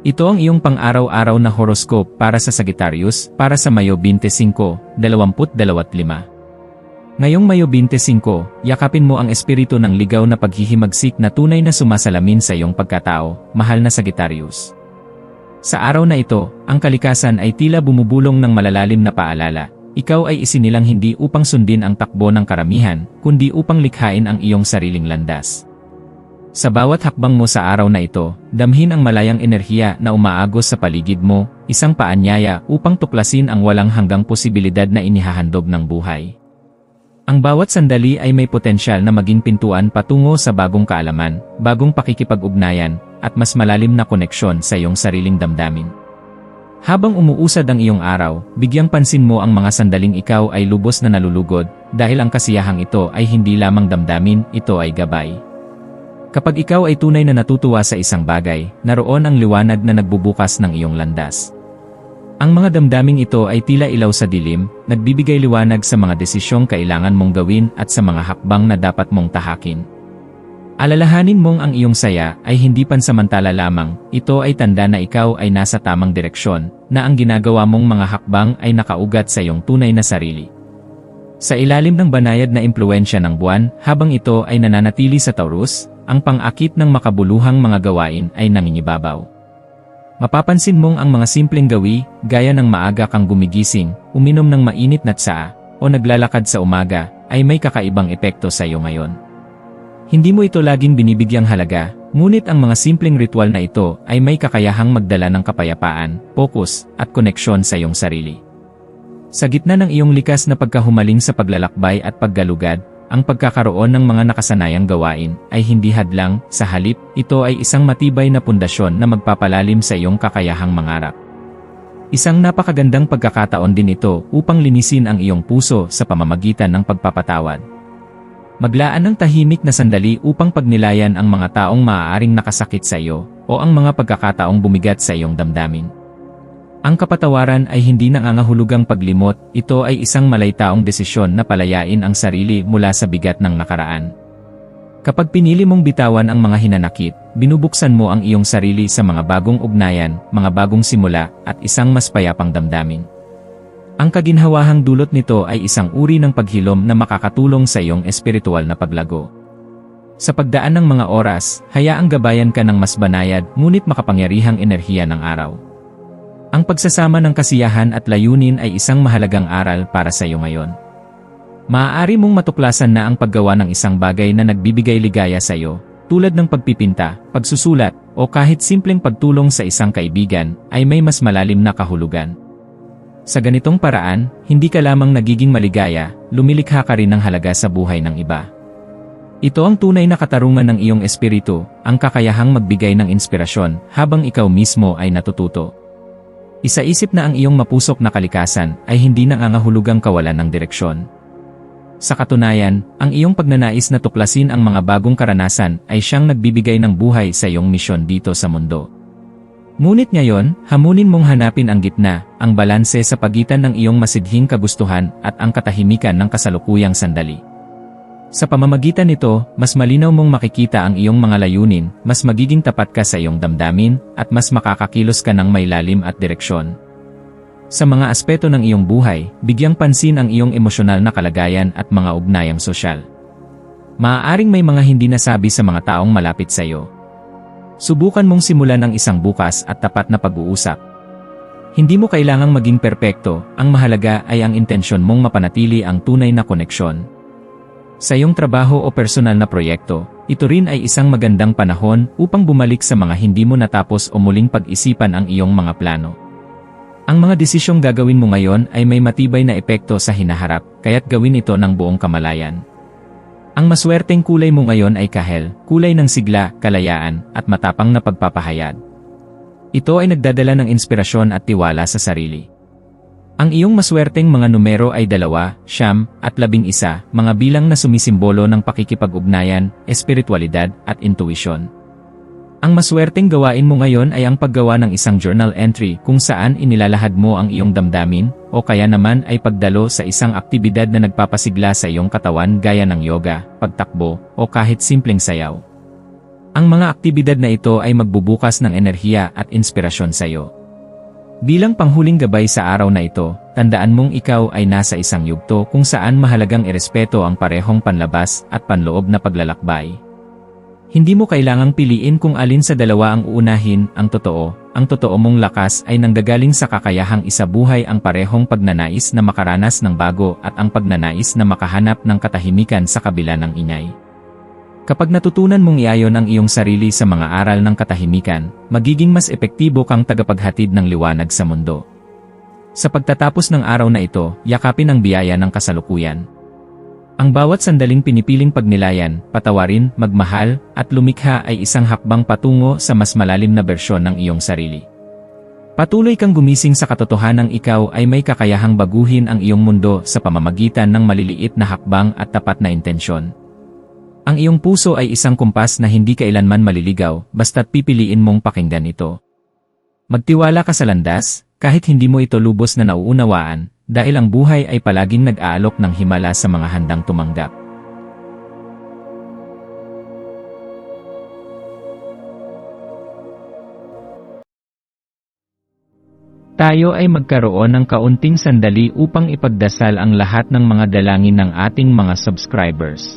Ito ang iyong pang-araw-araw na horoscope para sa Sagittarius para sa Mayo 25, 2025. Ngayong Mayo 25, yakapin mo ang espiritu ng ligaw na paghihimagsik na tunay na sumasalamin sa iyong pagkatao, mahal na Sagittarius. Sa araw na ito, ang kalikasan ay tila bumubulong ng malalalim na paalala. Ikaw ay isinilang hindi upang sundin ang takbo ng karamihan, kundi upang likhain ang iyong sariling landas. Sa bawat hakbang mo sa araw na ito, damhin ang malayang enerhiya na umaagos sa paligid mo, isang paanyaya upang tuklasin ang walang hanggang posibilidad na inihahandog ng buhay. Ang bawat sandali ay may potensyal na maging pintuan patungo sa bagong kaalaman, bagong pakikipag-ugnayan, at mas malalim na koneksyon sa iyong sariling damdamin. Habang umuusad ang iyong araw, bigyang pansin mo ang mga sandaling ikaw ay lubos na nalulugod, dahil ang kasiyahang ito ay hindi lamang damdamin, ito ay gabay. Kapag ikaw ay tunay na natutuwa sa isang bagay, naroon ang liwanag na nagbubukas ng iyong landas. Ang mga damdaming ito ay tila ilaw sa dilim, nagbibigay liwanag sa mga desisyong kailangan mong gawin at sa mga hakbang na dapat mong tahakin. Alalahanin mong ang iyong saya ay hindi pansamantala lamang, ito ay tanda na ikaw ay nasa tamang direksyon, na ang ginagawa mong mga hakbang ay nakaugat sa iyong tunay na sarili. Sa ilalim ng banayad na impluensya ng buwan, habang ito ay nananatili sa Taurus, ang pang-akit ng makabuluhang mga gawain ay nangingibabaw. Mapapansin mong ang mga simpleng gawi, gaya ng maaga kang gumigising, uminom ng mainit na tsaa, o naglalakad sa umaga, ay may kakaibang epekto sa iyo ngayon. Hindi mo ito laging binibigyang halaga, ngunit ang mga simpleng ritual na ito ay may kakayahang magdala ng kapayapaan, focus, at koneksyon sa iyong sarili. Sa gitna ng iyong likas na pagkahumaling sa paglalakbay at paggalugad, ang pagkakaroon ng mga nakasanayang gawain ay hindi hadlang, sa halip, ito ay isang matibay na pundasyon na magpapalalim sa iyong kakayahang mangarap. Isang napakagandang pagkakataon din ito upang linisin ang iyong puso sa pamamagitan ng pagpapatawad. Maglaan ng tahimik na sandali upang pagnilayan ang mga taong maaaring nakasakit sa iyo o ang mga pagkakataong bumigat sa iyong damdamin. Ang kapatawaran ay hindi nangangahulugang paglimot, ito ay isang malaytaong desisyon na palayain ang sarili mula sa bigat ng nakaraan. Kapag pinili mong bitawan ang mga hinanakit, binubuksan mo ang iyong sarili sa mga bagong ugnayan, mga bagong simula, at isang mas payapang damdamin. Ang kaginhawahang dulot nito ay isang uri ng paghilom na makakatulong sa iyong espiritual na paglago. Sa pagdaan ng mga oras, hayaang gabayan ka ng mas banayad ngunit makapangyarihang enerhiya ng araw. Ang pagsasama ng kasiyahan at layunin ay isang mahalagang aral para sa iyo ngayon. Maaari mong matuklasan na ang paggawa ng isang bagay na nagbibigay ligaya sa iyo, tulad ng pagpipinta, pagsusulat, o kahit simpleng pagtulong sa isang kaibigan, ay may mas malalim na kahulugan. Sa ganitong paraan, hindi ka lamang nagiging maligaya, lumilikha ka rin ng halaga sa buhay ng iba. Ito ang tunay na katarungan ng iyong espiritu, ang kakayahang magbigay ng inspirasyon habang ikaw mismo ay natututo. Isaisip na ang iyong mapusok na kalikasan ay hindi nangangahulugang kawalan ng direksyon. Sa katunayan, ang iyong pagnanais na tuklasin ang mga bagong karanasan ay siyang nagbibigay ng buhay sa iyong misyon dito sa mundo. Ngunit ngayon, hamunin mong hanapin ang gitna, ang balanse sa pagitan ng iyong masidhing kagustuhan at ang katahimikan ng kasalukuyang sandali. Sa pamamagitan nito, mas malinaw mong makikita ang iyong mga layunin, mas magiging tapat ka sa iyong damdamin, at mas makakakilos ka ng may lalim at direksyon. Sa mga aspeto ng iyong buhay, bigyang pansin ang iyong emosyonal na kalagayan at mga ugnayang sosyal. Maaaring may mga hindi nasabi sa mga taong malapit sa iyo. Subukan mong simulan ang isang bukas at tapat na pag-uusap. Hindi mo kailangang maging perpekto, ang mahalaga ay ang intensyon mong mapanatili ang tunay na koneksyon. Sa iyong trabaho o personal na proyekto, ito rin ay isang magandang panahon upang bumalik sa mga hindi mo natapos o muling pag-isipan ang iyong mga plano. Ang mga desisyong gagawin mo ngayon ay may matibay na epekto sa hinaharap, kaya't gawin ito ng buong kamalayan. Ang maswerteng kulay mo ngayon ay kahel, kulay ng sigla, kalayaan, at matapang na pagpapahayag. Ito ay nagdadala ng inspirasyon at tiwala sa sarili. Ang iyong maswerteng mga numero ay dalawa, siyam, at labing isa, mga bilang na sumisimbolo ng pakikipag-ugnayan, espiritualidad, at intuition. Ang maswerteng gawain mo ngayon ay ang paggawa ng isang journal entry kung saan inilalahad mo ang iyong damdamin, o kaya naman ay pagdalo sa isang aktibidad na nagpapasigla sa iyong katawan gaya ng yoga, pagtakbo, o kahit simpleng sayaw. Ang mga aktibidad na ito ay magbubukas ng enerhiya at inspirasyon sa iyo. Bilang panghuling gabay sa araw na ito, tandaan mong ikaw ay nasa isang yugto kung saan mahalagang irespeto ang parehong panlabas at panloob na paglalakbay. Hindi mo kailangang piliin kung alin sa dalawa ang uunahin, ang totoo, ang totoo mong lakas ay nanggagaling sa kakayahang isabuhay ang parehong pagnanais na makaranas ng bago at ang pagnanais na makahanap ng katahimikan sa kabila ng ingay. Kapag natutunan mong iayon ang iyong sarili sa mga aral ng katahimikan, magiging mas epektibo kang tagapaghatid ng liwanag sa mundo. Sa pagtatapos ng araw na ito, yakapin ang biyaya ng kasalukuyan. Ang bawat sandaling pinipiling pagnilayan, patawarin, magmahal, at lumikha ay isang hakbang patungo sa mas malalim na bersyon ng iyong sarili. Patuloy kang gumising sa katotohanang ikaw ay may kakayahang baguhin ang iyong mundo sa pamamagitan ng maliliit na hakbang at tapat na intensyon. Ang iyong puso ay isang kumpas na hindi kailanman maliligaw, basta't pipiliin mong pakinggan ito. Magtiwala ka sa landas, kahit hindi mo ito lubos na nauunawaan, dahil ang buhay ay palaging nag-aalok ng himala sa mga handang tumanggap. Tayo ay magkaroon ng kaunting sandali upang ipagdasal ang lahat ng mga dalangin ng ating mga subscribers